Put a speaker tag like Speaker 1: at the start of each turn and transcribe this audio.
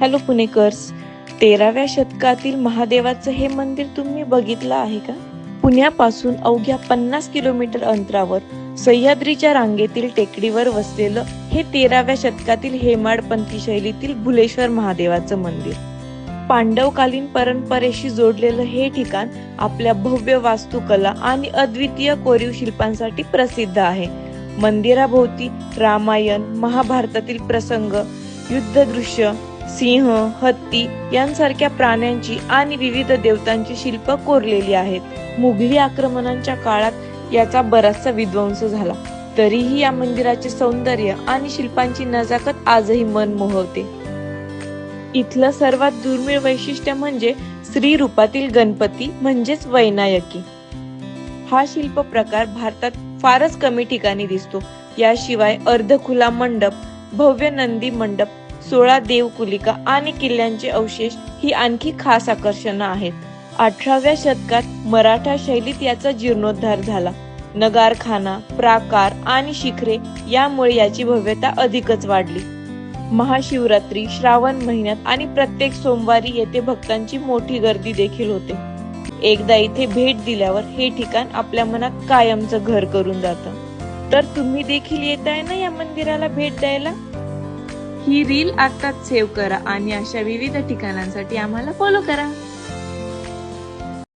Speaker 1: Hello Punekars तेराव्या शतकातील महादेवाचं हे मंदिर तुम्ही बघितलं आहे का? पुण्यापासून अवघ्या पन्नास किलोमीटर अंतरावर सह्याद्रीच्या रांगेतील टेकडीवर वसलेलं हे तेराव्या शतकातील हेमाडपंथी शैलीतील भुलेश्वर महादेवाचं मंदिर. पांडवकालीन परंपरेशी जोडलेलं हे ठिकाण आपल्या भव्य वास्तुकला आणि अद्वितीय कोरीव शिल्पांसाठी प्रसिद्ध आहे. मंदिराभोवती रामायण महाभारतातील प्रसंग युद्धदृश्य सिंह हत्ती यांसारख्या प्राण्यांची आणि विविध देवतांची शिल्प कोरलेली आहेत. मुघली आक्रमणांच्या काळात याचा बराचसा विध्वंस झाला. तरीही या मंदिराचे सौंदर्य आणि शिल्पांची नजाकत आजही मन मोहवते. इथलं सर्वात दुर्मिळ वैशिष्ट्य म्हणजे स्त्री रूपातील गणपती म्हणजेच वैनायकी. हा शिल्प प्रकार भारतात फारच कमी ठिकाणी दिसतो. याशिवाय अर्धखुला मंडप भव्य नंदी मंडप सोळा देवकुलिका आणि किल्ल्यांचे अवशेष ही आणखी खास आकर्षणं आहेत. अठराव्या शतकात मराठा शैलीत याचा जीर्णोद्धार झाला. नगारखाना प्राकार आणि शिखरे यामुळे याची भव्यता अधिकच वाढली. महाशिवरात्री श्रावण महिन्यात आणि प्रत्येक सोमवारी येथे भक्तांची मोठी गर्दी देखील होते. एकदा इथे भेट दिल्यावर हे ठिकाण आपल्या मनात कायमचं घर करून जातं. तर तुम्ही देखील येत आहे ना या मंदिराला भेट द्यायला? ही रील आत्ताच सेव्ह करा आणि अशा विविध ठिकाणांसाठी आम्हाला फॉलो करा.